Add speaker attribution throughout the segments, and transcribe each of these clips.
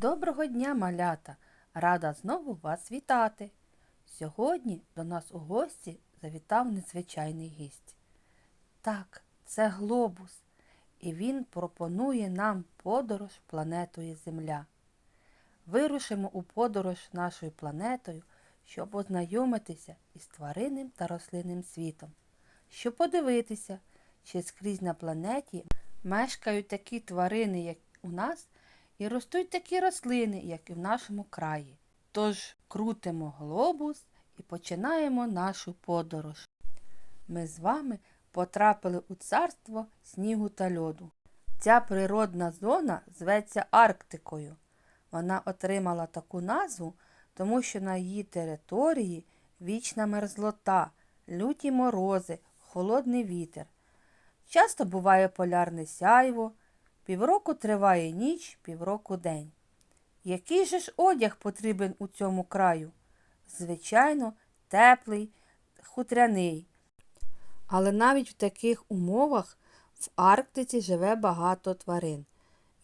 Speaker 1: Доброго дня, малята! Рада знову вас вітати. Сьогодні до нас у гості завітав незвичайний гість. Так, це глобус, і він пропонує нам подорож планетою Земля. Вирушимо у подорож нашою планетою, щоб ознайомитися із тваринним та рослинним світом, щоб подивитися, чи скрізь на планеті мешкають такі тварини, як у нас, і ростуть такі рослини, як і в нашому краї. Тож крутимо глобус і починаємо нашу подорож. Ми з вами потрапили у царство снігу та льоду. Ця природна зона зветься Арктикою. Вона отримала таку назву, тому що на її території вічна мерзлота, люті морози, холодний вітер. Часто буває полярне сяйво, півроку триває ніч, півроку день. Який же ж одяг потрібен у цьому краю? Звичайно, теплий, хутряний. Але навіть в таких умовах в Арктиці живе багато тварин.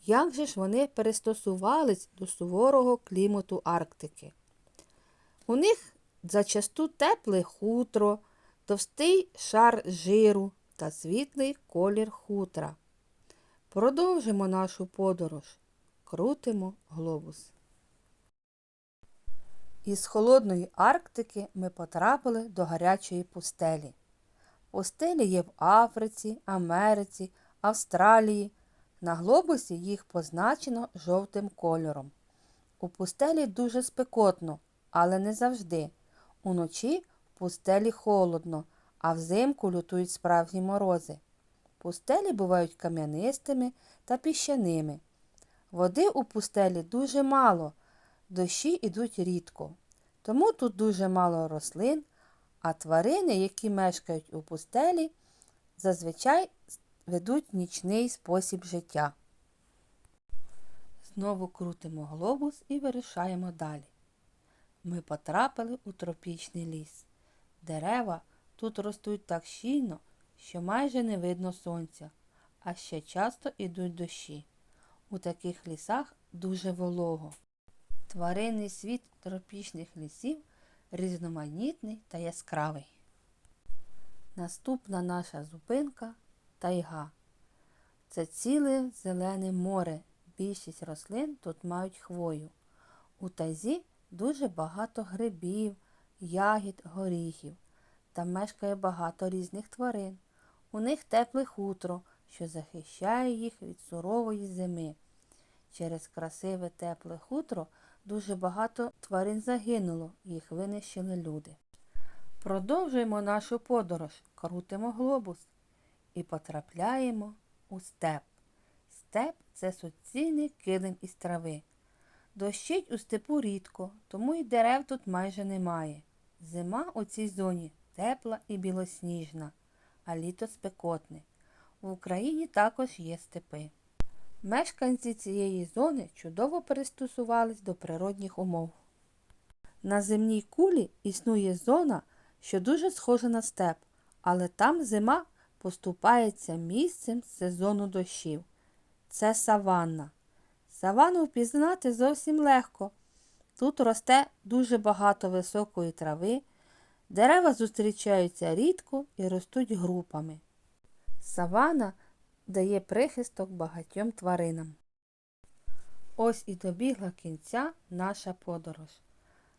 Speaker 1: Як же ж вони перестосувались до суворого клімату Арктики? У них зачасту тепле хутро, товстий шар жиру та світлий колір хутра. Продовжимо нашу подорож. Крутимо глобус. Із холодної Арктики ми потрапили до гарячої пустелі. Пустелі є в Африці, Америці, Австралії. На глобусі їх позначено жовтим кольором. У пустелі дуже спекотно, але не завжди. Уночі в пустелі холодно, а взимку лютують справжні морози. Пустелі бувають кам'янистими та піщаними. Води у пустелі дуже мало, дощі йдуть рідко. Тому тут дуже мало рослин, а тварини, які мешкають у пустелі, зазвичай ведуть нічний спосіб життя. Знову крутимо глобус і вирушаємо далі. Ми потрапили у тропічний ліс. Дерева тут ростуть так щільно, що майже не видно сонця, а ще часто йдуть дощі. У таких лісах дуже волого. Тваринний світ тропічних лісів різноманітний та яскравий. Наступна наша зупинка тайга. Це ціле зелене море. Більшість рослин тут мають хвою. У тайзі дуже багато грибів, ягід, горіхів. Там мешкає багато різних тварин. У них тепле хутро, що захищає їх від сурової зими. Через красиве тепле хутро дуже багато тварин загинуло, їх винищили люди. Продовжуємо нашу подорож, крутимо глобус і потрапляємо у степ. Степ це суцільний килим із трави. Дощить у степу рідко, тому й дерев тут майже немає. Зима у цій зоні тепла і білосніжна, а літо спекотне. В Україні також є степи. Мешканці цієї зони чудово пристосувались до природних умов. На земній кулі існує зона, що дуже схожа на степ, але там зима поступається місцем сезону дощів. Це саванна. Саванну впізнати зовсім легко. Тут росте дуже багато високої трави, дерева зустрічаються рідко і ростуть групами. Савана дає прихисток багатьом тваринам. Ось і добігла кінця наша подорож.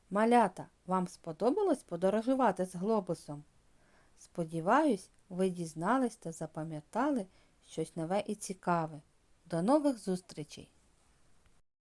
Speaker 1: Малята, вам сподобалось подорожувати з глобусом? Сподіваюсь, ви дізнались та запам'ятали щось нове і цікаве. До нових зустрічей!